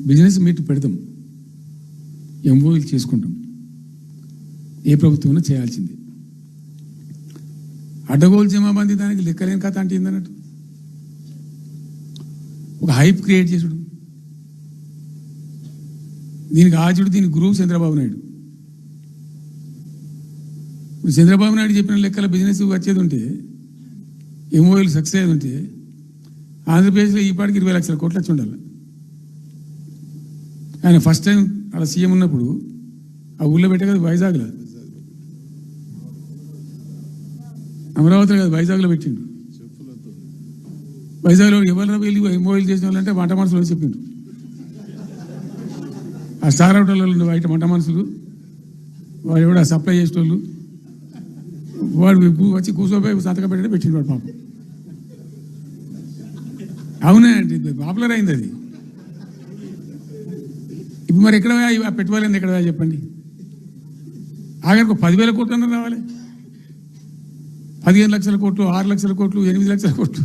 Business meet పెడతాం. ఎంఓఈలు చేసుకుంటాం. ఏ ప్రభుత్వం చేయాల్సింది. అడ్డగోలు జమాబంది దానికి లెక్కలేని కథ అంటే ఏందన్నట్టు? ఒక హైప్ క్రియేట్ చేసుడు. దీనికి ఆచుడు దీని గురువు చంద్రబాబు నాయుడు. ఇప్పుడు చంద్రబాబు నాయుడు చెప్పిన లెక్కల బిజినెస్ వచ్చేది ఉంటే ఎంఓఎల్ సక్సెస్ అయ్యేది ఉంటే ఆంధ్రప్రదేశ్లో ఈ పాటికి ఇరవై లక్షల కోట్లు వచ్చి ఉండాలి. ఆయన ఫస్ట్ టైం అలా సీఎం ఉన్నప్పుడు ఆ ఊళ్ళో పెట్టే కదా వైజాగ్లో. అమరావతిలో కదా వైజాగ్లో పెట్టిండు. వైజాగ్లో ఎవరు వెళ్ళి ఎంఓఎల్ చేసిన వాళ్ళంటే వంట మనుషులు చెప్పిండు. ఆ స్టార్ హోటల్లో ఉండే బయట వంట మనుషులు వాడు ఎవడ సప్లై చేసేటోళ్ళు వాడు వచ్చి కూర్చోపోయి సంతకం పెట్టడం పెట్టిండు వాడు పాపం. అవునా అండి పాపులర్ అయింది అది. మరి ఎక్కడ ఆ పెట్టుబడి ఎక్కడ చెప్పండి. ఆఖరికి పదివేల కోట్లు రావాలి పదిహేను లక్షల కోట్లు ఆరు లక్షల కోట్లు ఎనిమిది లక్షల కోట్లు.